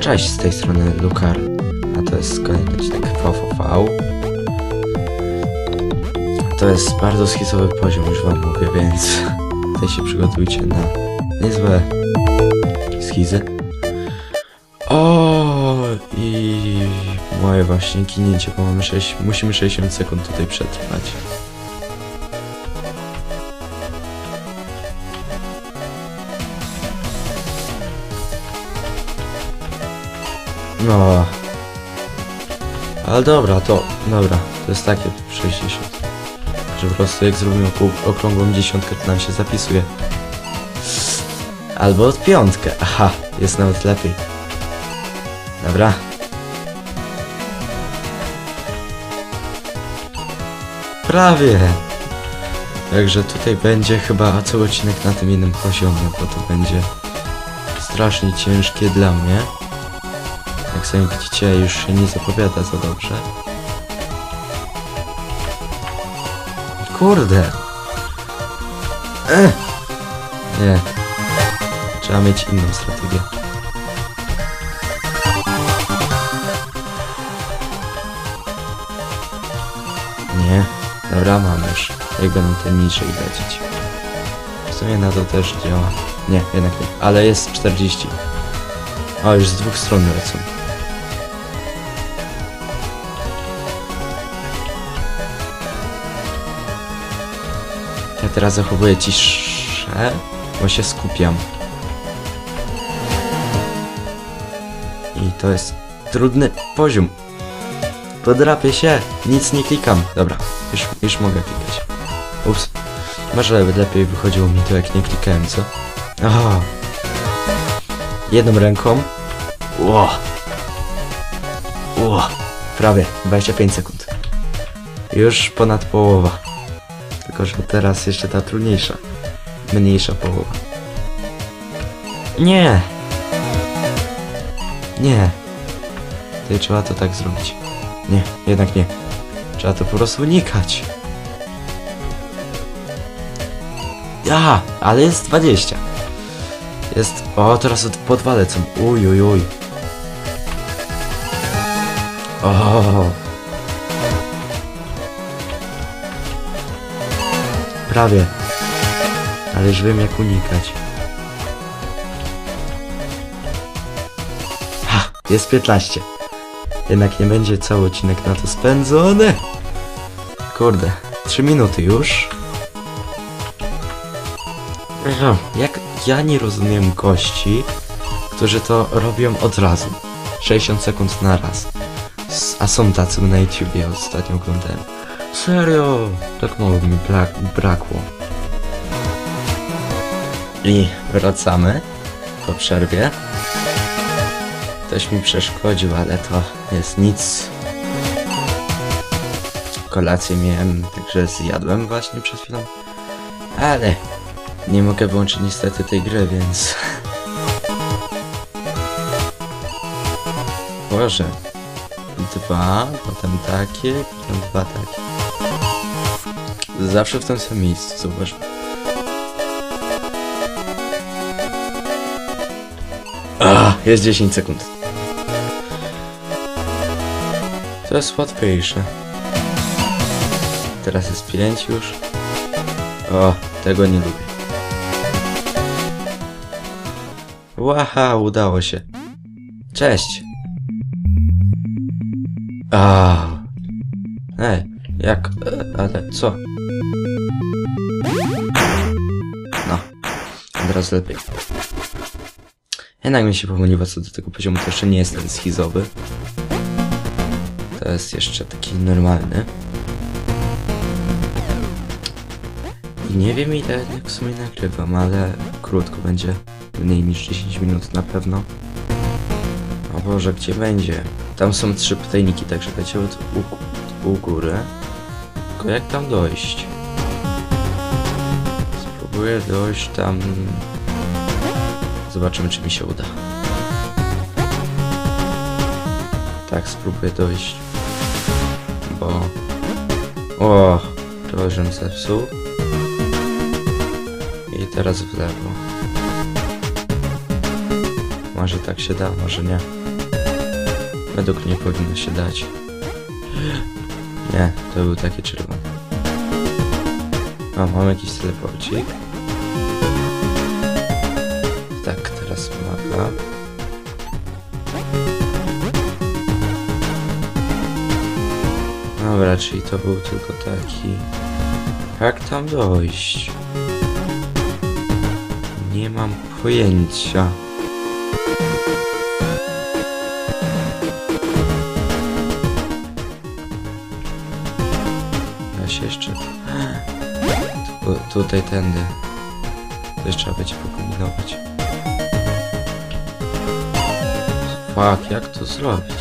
Cześć, z tej strony Lukar, a to jest kolejny odcinek VVV. To jest bardzo schizowy poziom, już wam mówię, więc tutaj się przygotujcie na niezłe schizy. O i moje właśnie kinięcie, bo mamy 6, musimy 60 sekund tutaj przetrwać. No. Ale dobra, to dobra, to jest takie 60. Że po prostu jak zrobimy okrągłą dziesiątkę, to nam się zapisuje. Albo od piątkę. Aha, jest nawet lepiej. Dobra. Prawie. Także tutaj będzie chyba cały odcinek na tym jednym poziomie, bo to będzie strasznie ciężkie dla mnie. Jak sami widzicie, już się nie zapowiada za dobrze. Kurde! Ech. Nie. Trzeba mieć inną strategię. Nie. Dobra, mam już. Jak będą te niżej lecieć. W sumie na to też działa. Nie, jednak nie. Ale jest 40. O, już z dwóch stron lecą. Ja teraz zachowuję ciszę, bo się skupiam. I to jest trudny poziom. Podrapię się, nic nie klikam. Dobra, już, już mogę klikać. Ups. Może lepiej wychodziło mi to jak nie klikałem, co? Aha. Jedną ręką. Ło. Ło. Prawie 25 sekund. Już ponad połowa. Tylko, że teraz jeszcze ta trudniejsza. Mniejsza połowa. Nie! Nie! Tutaj trzeba to tak zrobić. Nie, jednak nie. Trzeba to po prostu unikać. Ja, ale jest 20. Jest... O, teraz od- po dwa lecą. Uj, uj, uj. O. Prawie. Ale już wiem jak unikać. Jest 15. Jednak nie będzie cały odcinek na to spędzony. Kurde, 3 minuty już. Jak ja nie rozumiem gości, którzy to robią od razu. 60 sekund na raz. A są tacy na YouTubie, ostatnio oglądałem. Serio? Tak mało mi brak brakło. I wracamy po przerwie. Ktoś mi przeszkodził, ale to jest nic. Kolację miałem, także zjadłem właśnie przed chwilą. Ale nie mogę wyłączyć niestety tej gry, więc... Boże. Dwa, potem takie, potem dwa takie. Zawsze w tym samym miejscu, zauważ. Ah, jest 10 sekund. Jest łatwiejsze. Teraz jest 5 już. O, tego nie lubię. Łaha, udało się. Cześć. A. Ej, jak, ale co? No, od razu lepiej. Jednak mi się pomyliło co do tego poziomu, to jeszcze nie jest ten schizowy. To jest jeszcze taki normalny. I nie wiem ile jak w sumie nagrywam, ale krótko będzie. Mniej niż 10 minut na pewno. O Boże, gdzie będzie? Tam są trzy pytajniki, także leciały od u, u góry. Tylko jak tam dojść? Spróbuję dojść tam... Zobaczymy, czy mi się uda. Tak, spróbuję dojść. Bo... O, to żem zepsuł. I teraz w lewo. Może tak się da, może nie. Według mnie powinno się dać. Nie, to był taki czerwony. A, mam jakiś teleporcik. Dobra, czyli to był tylko taki... Jak tam dojść? Nie mam pojęcia. Ja się jeszcze... Tu, tutaj tędy. Jeszcze trzeba będzie pokombinować. Fuck, jak to zrobić?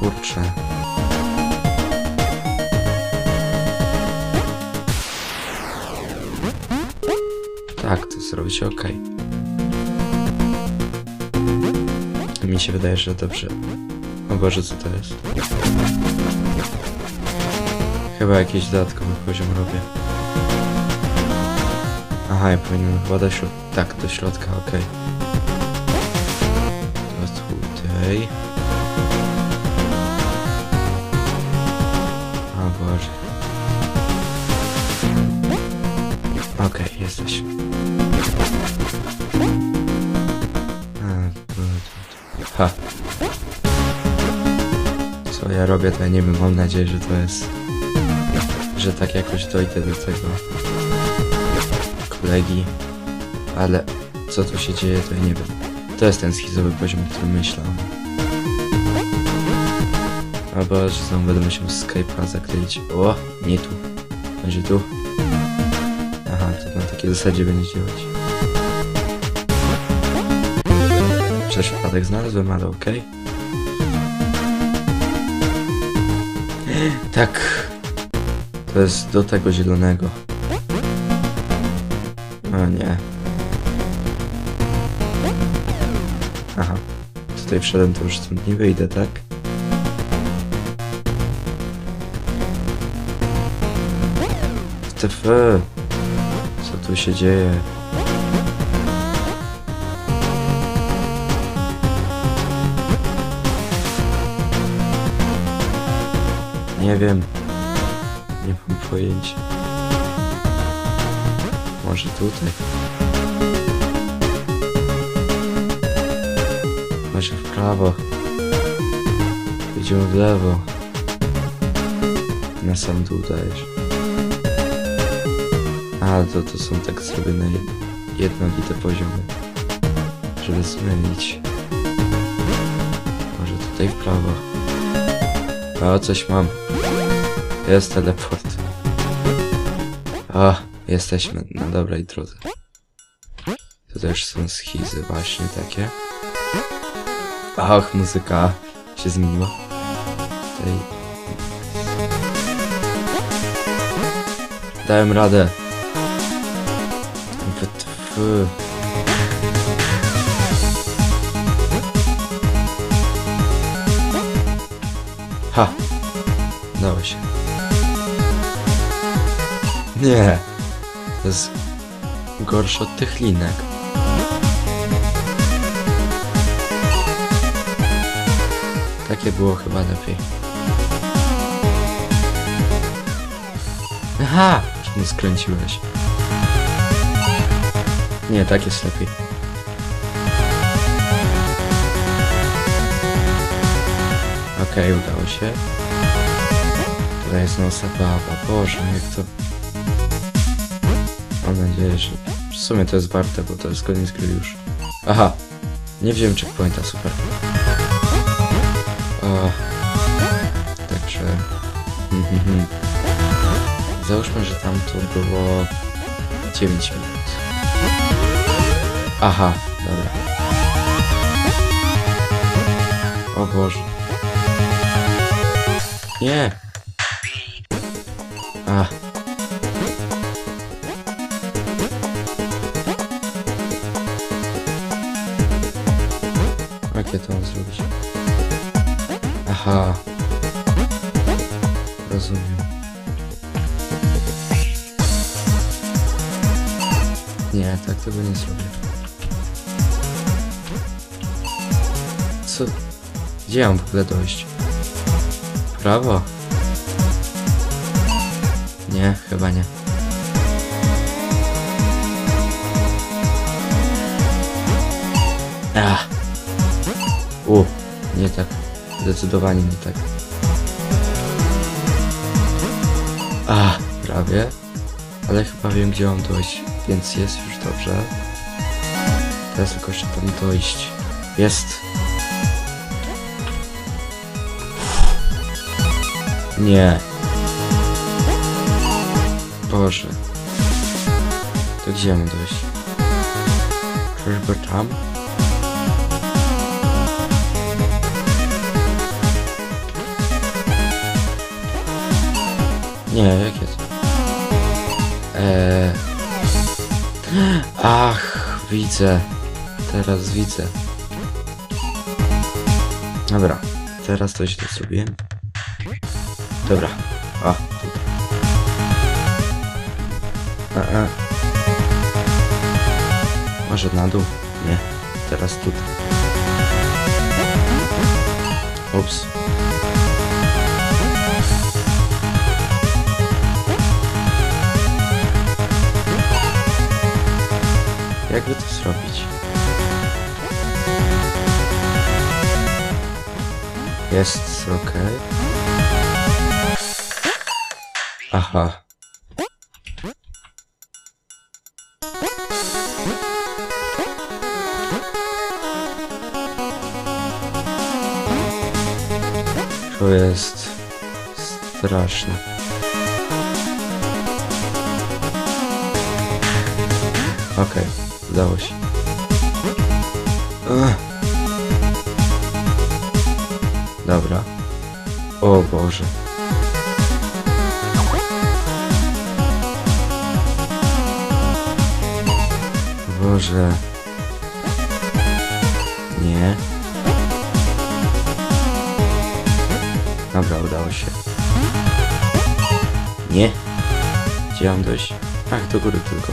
Kurczę. To zrobić ok. Mi się wydaje, że dobrze. O Boże, co to jest? Chyba jakiś dodatkowy poziom robię. Aha, ja powinienem chyba. Tak, do środka, okej. To tutaj. Ha. Co ja robię, to ja nie wiem, mam nadzieję, że to jest... Że tak jakoś dojdę do tego... Kolegi. Ale co tu się dzieje, to ja nie wiem. To jest ten schizowy poziom, o którym. Albo że znowu będę musiał Skype'a zakleić. O, nie tu. Będzie tu. Aha, to na takiej zasadzie będzie działać. Przez przypadek znalazłem, ale okej. Tak. To jest do tego zielonego. O nie. Aha. Tutaj wszedłem, to już stąd nie wyjdę, tak? WTF? Co tu się dzieje? Nie wiem. Nie mam pojęcia. Może tutaj? Może w prawo. Idziemy w lewo. Na sam dół dajesz. A, to, to są tak zrobione jednolite poziomy. Żeby zmylić. Może tutaj w prawo. O, coś mam. Jest teleport. O, jesteśmy na dobrej drodze. To też są schizy właśnie takie. Och, muzyka się zmieniła. Tutaj. Dałem radę. Ha! Dało się. Nie. To jest gorsze od tych linek. Takie było chyba lepiej. Aha! Czemu skręciłeś? Nie, tak jest lepiej. Okej, udało się. Tutaj jest nosa baba. Boże, jak to... Mam nadzieję, że... W sumie to jest warte, bo to jest koniec gry już. Aha! Nie wziąłem checkpointa, super. O, także... mhm. Załóżmy, że tam to było 9 minut. Aha, dobra. O Boże. Nie! A. Jakie to mam zrobić? Aha. Rozumiem. Nie, tak tego nie zrobię. Co? Gdzie ja mam w ogóle dojść? Prawo? Nie, chyba nie. Ach. U, nie tak. Zdecydowanie nie tak. A, prawie. Ale chyba wiem, gdzie mam dojść, więc jest już dobrze. Teraz tylko jeszcze tam dojść. Jest. Nie. Boże. To gdzie mam dojść? Czyżby tam? Nie, jakie to? Eee... Ach, widzę. Teraz widzę. Dobra, teraz to źle zrobiłem. Dobra. O, tutaj. A, a. Może na dół? Nie. Teraz tutaj. Ups. Jakby to zrobić? Jest ok. Aha. To jest straszne. Okej, udało się. Ugh. Dobra. O Boże. Boże. Nie. Dobra, udało się. Nie. Gdzie mam dojść? Ach, do góry tylko.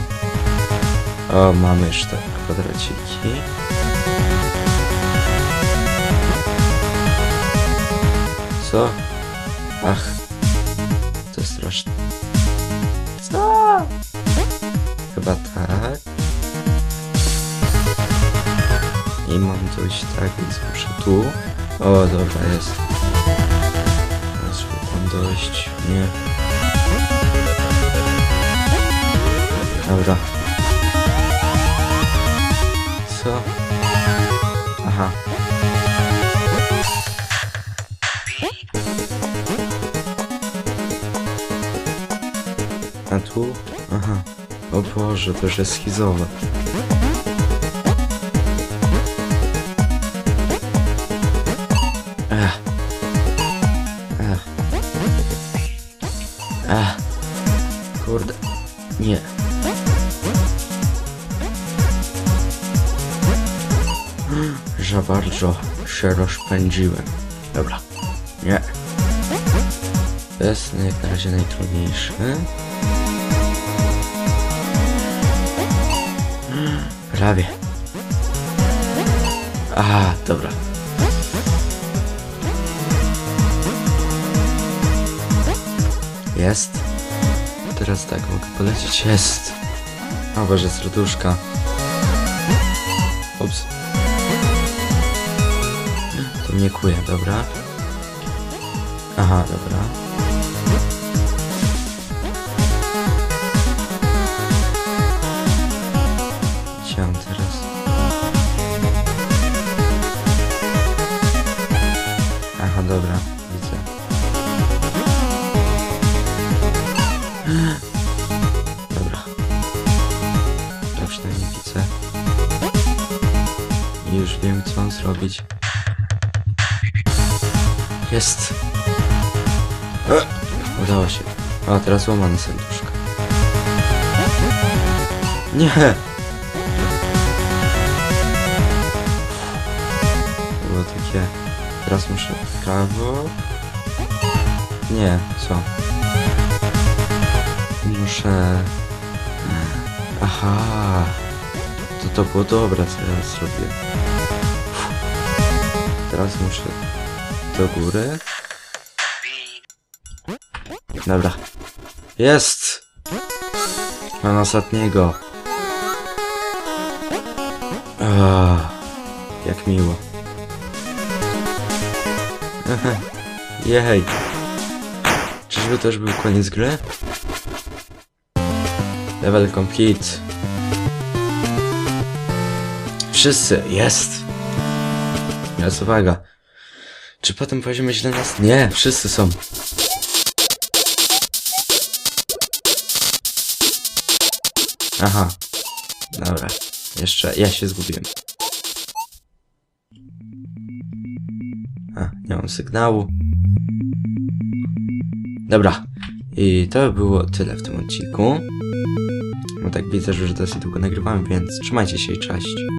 O, mamy już te kwadraciki. Co? Ach. To straszne. Co? Chyba tak. I mam dojść tak, więc muszę tu. O, dobra, jest. Żeby tam dojść. Nie. Dobra. Co? Aha. A tu? Aha. O Boże, to już jest schizowe. Ech. Za bardzo się rozpędziłem. Dobra. Nie. Jest jak na razie najtrudniejsze. Prawie. A, dobra. Jest. Teraz tak, mogę polecieć. Jest. O Boże, serduszka. Ups. To mnie kuje, dobra. Aha, dobra. Gdzie teraz? Aha, widzę. Dobra. Ja przynajmniej widzę. Już wiem, co mam zrobić. Jest. E, Udało się. A, teraz łamane serduszko. Nie! takie. Teraz muszę w prawo. Nie, co? Muszę... Aha. To to było dobre, co ja zrobię. Teraz muszę do góry. Dobra. Jest! Mam ostatniego. Ah, jak miło. Jej. Czyżby to już był koniec gry? Level complete. Wszyscy, jest! Teraz uwaga. Czy potem poziomie źle nas... Nie, wszyscy są. Aha. Dobra. Jeszcze, ja się zgubiłem. A, nie mam sygnału. Dobra. I to było tyle w tym odcinku. No tak widzę, że dosyć długo nagrywamy, więc trzymajcie się i cześć.